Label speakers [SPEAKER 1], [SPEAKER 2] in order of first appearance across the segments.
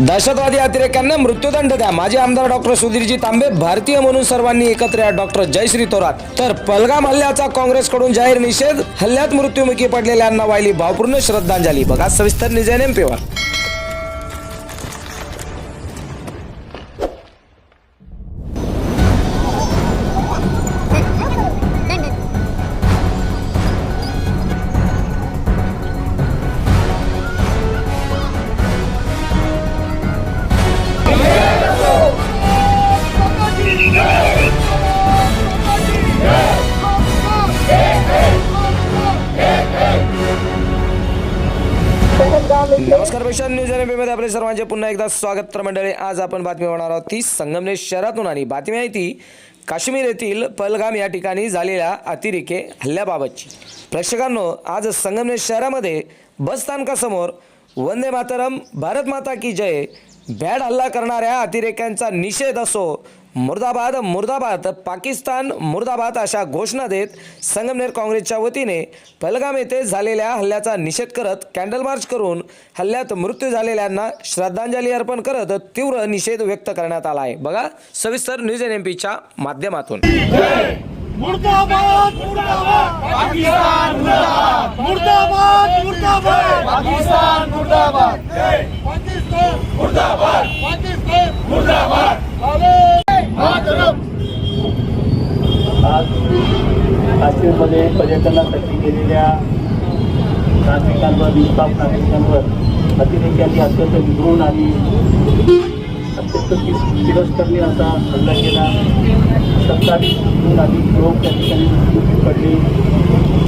[SPEAKER 1] दहशतवादी अतिरेक्यांना मृत्यूदंड द्या. माजी आमदार डॉक्टर सुधीरजी तांबे भारतीय म्हणून सर्वांनी एकत्र या डॉक्टर जयश्री थोरात. तर पलगाम हल्ल्याचा काँग्रेसकडून जाहीर निषेध हल्ल्यात मृत्युमुखी पडलेल्यांना वाहिली भावपूर्ण श्रद्धांजली. बघा सविस्तर निजय नेमपेवर. नमस्कारपेक्षा न्यूजमध्ये आपले सर्वांचे पुन्हा एकदा स्वागत तर मंडळी आज आपण बातमी होणार आहोत ती संगमनेर शहरातून आणि बातमी आहे ती काश्मीर येथील पलगाम या ठिकाणी झालेल्या अतिरेके हल्ल्याबाबतची. प्रेक्षकांनो आज संगमनेर शहरामध्ये बस स्थानकासमोर वंदे मातरम भारत माता की जय भॅड हल्ला करणाऱ्या अतिरेक्यांचा निषेध असो मुर्दाबाद मुर्दाबाद पाकिस्तान मुर्दाबाद अशा घोषणा देत संगमनेर काँग्रेसच्या वतीने पहलगाम येथे झालेल्या हल्ल्याचा निषेध करत कॅन्डल मार्च करून हल्ल्यात मृत्यू झालेल्यांना श्रद्धांजली अर्पण करत तीव्र निषेध व्यक्त करण्यात आला आहे. बघा सविस्तर न्यूज एन एम पीच्या माध्यमातून.
[SPEAKER 2] मुर्दाबाद मुर्दाबाद
[SPEAKER 3] आज काश्मीरमध्ये पर्यटनासाठी गेलेल्या नागरिकांवर निष्पाप नागरिकांवर अतिरेक्यांनी अत्यंत विघ्रून आणि अत्यंत ति- असा हल्ला केला. सत्तावीस जून अधिक लोक त्या ठिकाणी पडले.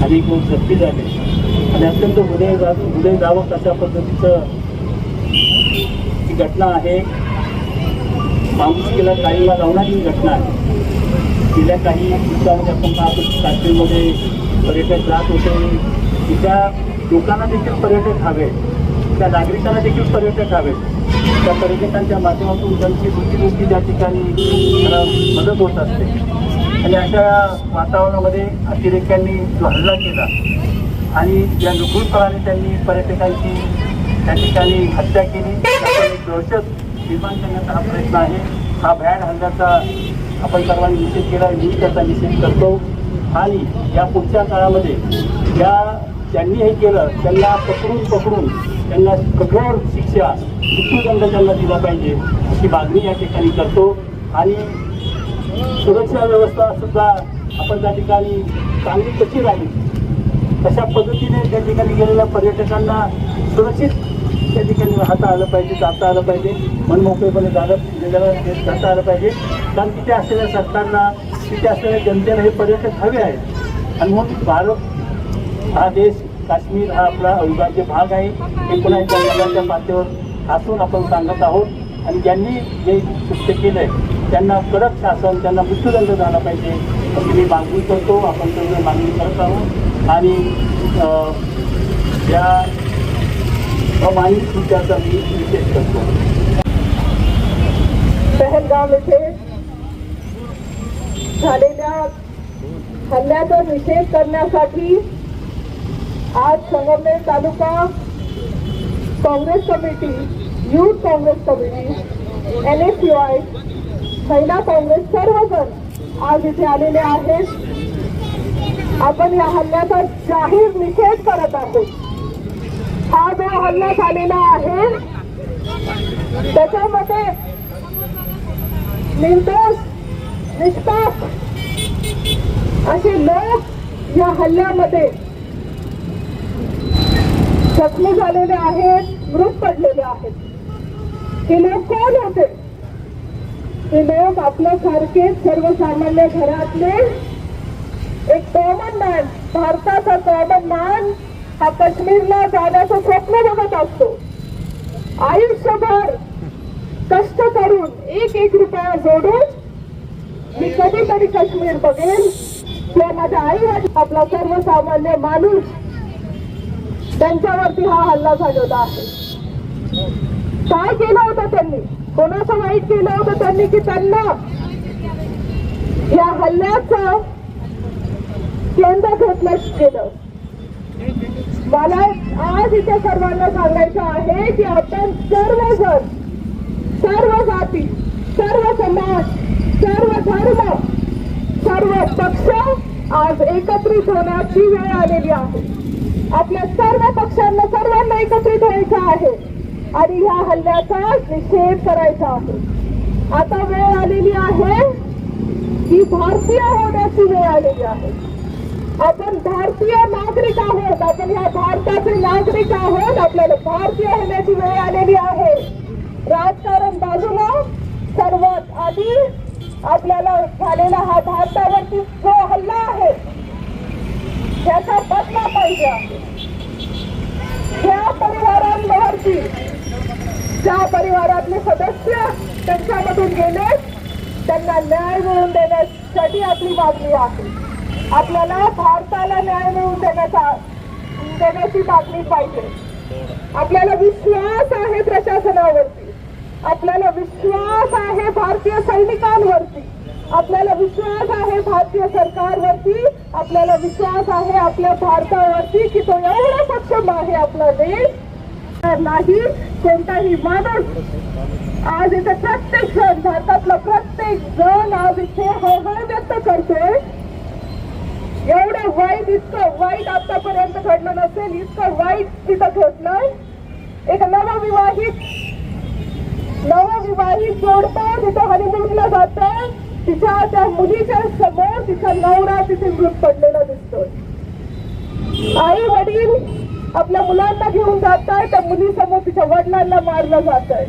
[SPEAKER 3] अनेक लोक जखमी झाले. आणि अत्यंत हृदय हृदय जावं अशा पद्धतीचं ही घटना आहे. माणुसकीला काळीला लावणारी ही घटना आहे. गेल्या काही दिवसामध्ये आपण पाहतो काश्मीरमध्ये पर्यटक जात होते. तिच्या लोकांना देखील पर्यटक हवे त्या नागरिकांना देखील पर्यटक हवे त्या पर्यटकांच्या माध्यमातून त्यांची रोजीरोटी त्या ठिकाणी मदत होत असते. आणि अशा वातावरणामध्ये अतिरेक्यांनी जो हल्ला केला आणि या नुकूळपणाने त्यांनी पर्यटकांची त्या ठिकाणी हत्या केली. दहशत निर्माण करण्याचा हा प्रयत्न आहे. हा भ्याड हल्ल्याचा आपण सर्वांनी निषेध केला मी त्याचा निषेध करतो. आणि या पुढच्या काळामध्ये या त्यांनी हे केलं त्यांना पकडून पकडून त्यांना कठोर शिक्षा मृत्यूदंड त्यांना दिला पाहिजे अशी मागणी या ठिकाणी करतो. आणि सुरक्षा व्यवस्था सुद्धा आपण त्या ठिकाणी चांगली कशी राहील? तशा पद्धतीने त्या ठिकाणी गेलेल्या पर्यटकांना सुरक्षित त्या ठिकाणी राहता आलं पाहिजे जाता आलं पाहिजे मनमोकळेपणे जाणं जाता आलं पाहिजे. कारण तिथे असलेल्या सरकारला तिथे असलेल्या जनतेला हे पर्यटक हवे आहेत. आणि म्हणून भारत हा देश काश्मीर हा आपला अविभाज्य भाग आहे. हे पुन्हा एकदा जगाच्या पातळीवर असून आपण सांगत आहोत. आणि ज्यांनी जे कृत्य केलं आहे त्यांना कडक शासन त्यांना मृत्यूदंड झाला पाहिजे अशी मी मागणी करतो. आपण त्यांना मागणी करत आहोत. आणि या अमानित कृत्याचा मी निषेध करतो
[SPEAKER 4] पहलगाव येथे झालेल्या हल्ल्याचा निषेध करण्यासाठी आज Sangamner taluka Congress committee youth Congress committee N S U I महिला काँग्रेस सर्वजण आज इथे आलेले आहेत आपण या हल्ल्याचा जाहीर निषेध करत आहोत। हा जो हल्ला झालेला आहे त्याच्यामध्ये निर्दोष निष्पाप असे लोक या हल्ल्यामध्ये जखमी झालेले आहेत मृत पडलेले आहेत. हे लोक कोण होते? हे लोक आपल्यासारखे सर्वसामान्य घरातले एक कॉमन मॅन भारताचा कॉमन मॅन हा काश्मीरला जाण्याचं स्वप्न बघत असतो. आयुष्यभर कष्ट करून एक एक रुपया जोडून मी कधीतरी काश्मीर बघेन. किंवा माझ्या आई आपला सर्वसामान्य माणूस त्यांच्यावरती हा हल्ला झालेला आहे. काय केलं होतं त्यांनी? कोणाचं वाईट केलं होतं त्यांनी की त्यांना या हल्ल्याचं केंद्र घेतलं गेलं? मला आज इथे सर्वांना सांगायचं आहे की आपण सर्वजण सर्व जाती सर्व समाज सर्व धर्म सर्व पक्ष आज एकत्रित होण्याची वेळ आलेली आहे. आपल्या सर्व पक्षांना सर्वांना एकत्रित व्हायचं आहे आणि ह्या हल्ल्याचा निषेध करायचा आहे. आता वेळ आलेली आहे की भारतीय होण्याची वेळ आलेली आहे. आपण भारतीय नागरिक आहोत. आपण ह्या भारताचे नागरिक आहोत. आपल्याला भारतीय होण्याची वेळ आलेली आहे. राजकारण बाजूला सर्वात आधी आपल्याला झालेला हा भारतावरती जो हल्ला आहे त्याचा बदला पाहिजे या परिवारांवरती ज्या परिवारातले सदस्य त्यांच्यामधून गेले त्यांना न्याय मिळवून देण्यासाठी आपली मागणी आहे. आपल्याला भारताला न्याय मिळवून देण्याचा देण्याची मागणी पाहिजे. आपल्याला विश्वास आहे प्रशासनावरती. आपल्याला विश्वास आहे भारतीय सैनिकांवरती. आपल्याला विश्वास आहे भारतीय सरकारवरती. आपल्याला विश्वास आहे आपल्या भारतावरती की तो एवढा सक्षम आहे आपला देश. तर नाही कोणताही माणूस आज इथे प्रत्येक जण भारतातला प्रत्येक जण आज इथे हळहळ व्यक्त करतोय. एवढं वाईट इतकं वाईट आतापर्यंत घडलं नसेल इतकं वाईट तिथं घडलंय एक नवविवाहित नवविवाहित जोडपं तिथं हनीमूनला जात तिच्या त्या मुलीच्या समोर तिचा नवरा तिथे मृत पडलेला दिसतोय. आई वडील आपल्या मुलांना घेऊन जात आहे त्या मुलीसमोर तिच्या वडिलांना मारलं जात आहे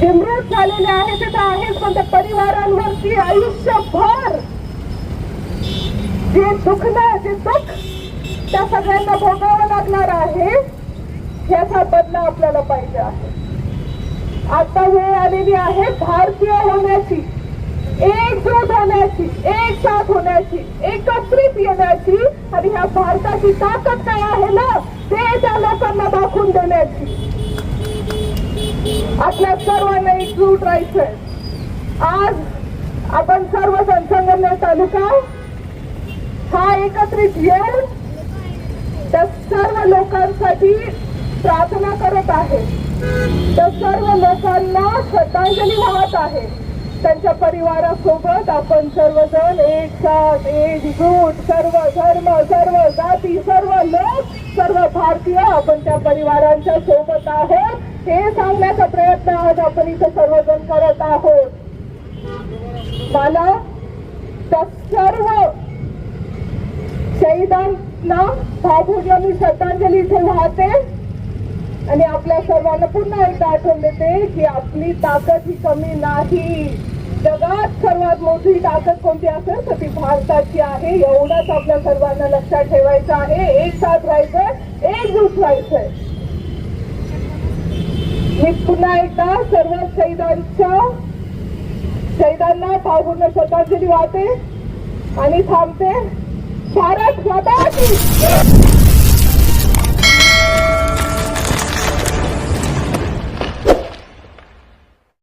[SPEAKER 4] जे मृत झालेले आहे ते तर आहेच पण त्या परिवारांवरती आयुष्यभर जे दुखणं जे दुःख त्या सगळ्यांना भोगावं लागणार आहे याचा बदला आपल्याला पाहिजे आहे. आता वेळ आलेली आहे भारतीय होण्याची एकजूट होण्याची एक साथ होण्याची एकत्रित येण्याची आणि ह्या भारताची ताकद काय आहे ना ते त्या लोकांना दाखवून देण्याची. आपल्या सर्वांना एकजूट राहायचंय. आज आपण सर्वजण संगमनेर तालुका हा एकत्रित येऊन त्या सर्व लोकांसाठी प्रार्थना करत आहे. त्या सर्व लोकांना श्रद्धांजली वाहत आहे. त्यांच्या परिवारासोबत आपण सर्वजण एक साथ एकजूट सर्व धर्म सर्व जाती सर्व लोक सर्व भारतीय आपण त्या परिवारांच्या सोबत आहोत. हे सांगण्याचा प्रयत्न आज आपण इथे सर्वजण करत आहोत. मला त्या सर्व शहीदांना भावपूर्ण मी श्रद्धांजली इथे वाहते. आणि आपल्या सर्वांना पुन्हा एकदा आठवण देते की आपली ताकद ही कमी नाही. जगात सर्वात मोठी ताकद कोणती असेल तर ती भारताची आहे. एवढाच आपल्या सर्वांना लक्षात ठेवायचं आहे. एक साथ राहायचंय एकजूट राहायचंय मी पुन्हा एकदा सर्व शहीदांच्या शहीदांना भावपूर्ण श्रद्धांजली वाहते आणि थांबते. भारत स्वतःची